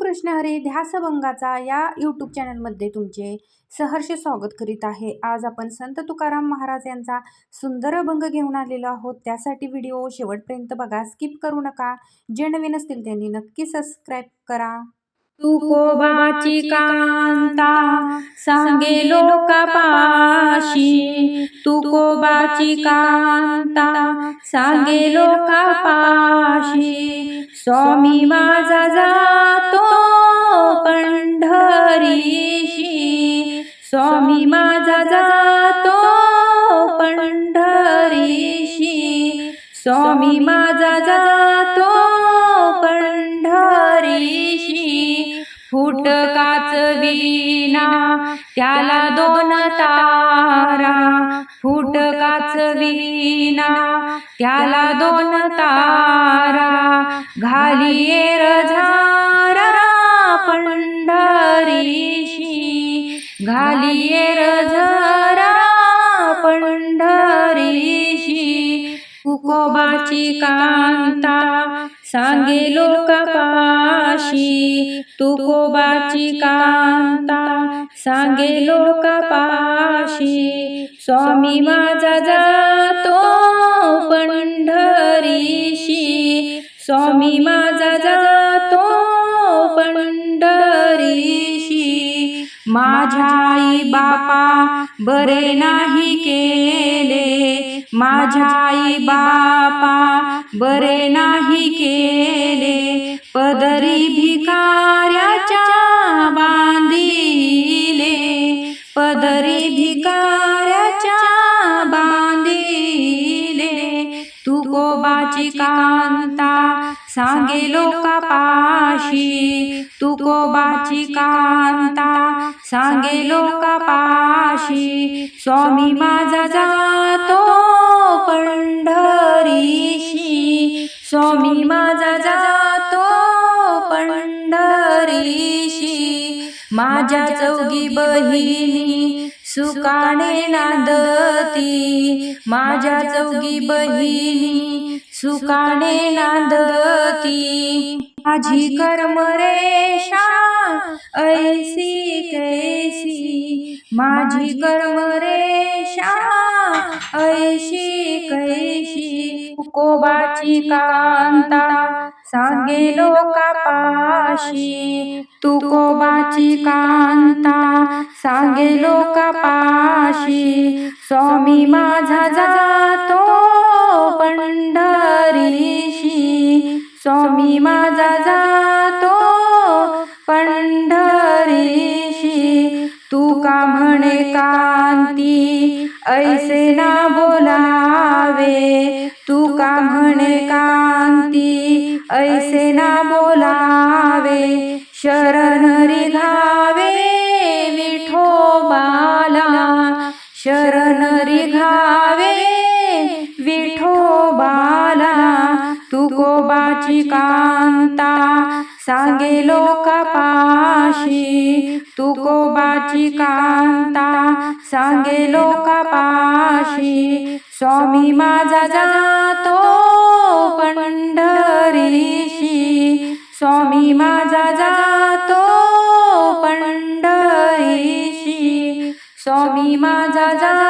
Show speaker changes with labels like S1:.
S1: रामकृष्ण हरी ध्यासभंगाचा या यूट्यूब चॅनलमध्ये तुमचे सहर्ष स्वागत करीत आहे. आज आपण संत तुकाराम महाराज यांचा सुंदर अभंग घेऊन आलेलो आहोत. त्यासाठी व्हिडिओ शेवटपर्यंत बघा. स्किप करू नका. जे नवीन असतील त्यांनी नक्की सबस्क्राईब करा. तुकोबाची कांता सांगे लोकापाशी. तुकोबाची कांता सांगे लोकापाशी. स्वामी माझा जातो पंढरीशी. स्वामी माझा जातो पंढरीशी. स्वामी माझा जातो पंढरीशी. फुटकाच विना त्याला दोन तारा. फुटकाच विना त्याला दोन तारा. घालिये रझारा पंढरीशी. घालिये रझारा पंढरीशी. तुकोबाची कांता सांगे लोकपाशी तुकोबाची कांता सांगे लोकपाशी स्वामी माझा जातो पंढरीशी स्वामी माझा जातो पंढरीशी. माझ्या आई बापा बरे नाही केले. माझ्या आई बापा बरे नाही केले. पदरी भिकाऱ्याच्या तुकोबाची कांता सांगे लोकापाशी तुकोबाची कांता सांगे लोकापाशी स्वामी माझा जातो पंढरीशी स्वामी माझा जातो पंढरीशी माझ्या चौघी बहिणी सुकाणे नांदती माझ्या चौघी बहिणी सुकाणे नांदती माझी कर्मरेषा ऐसी कैसी माझी कर्मरेषा ऐशी कैशी तुकोबाची कांता सांगे लोकापाशी तुकोबाची कांता सांगे लोकापाशी स्वामी माझा जातो स्वामी माझा जातो पंढरीशी. तू का म्हणे कांती? ऐसे ना बोलावे. तू का म्हणे कांती? ऐसे ना बोलावे. शरण रिघावे विठोबाला. शरण रिघावे तुकोबाची कांता सांगे लोकापाशी तुकोबाची कांता सांगे लोकापाशी स्वामी माझा जातो पंढरीशी स्वामी माझा जातो पंढरीशी स्वामी माझा जा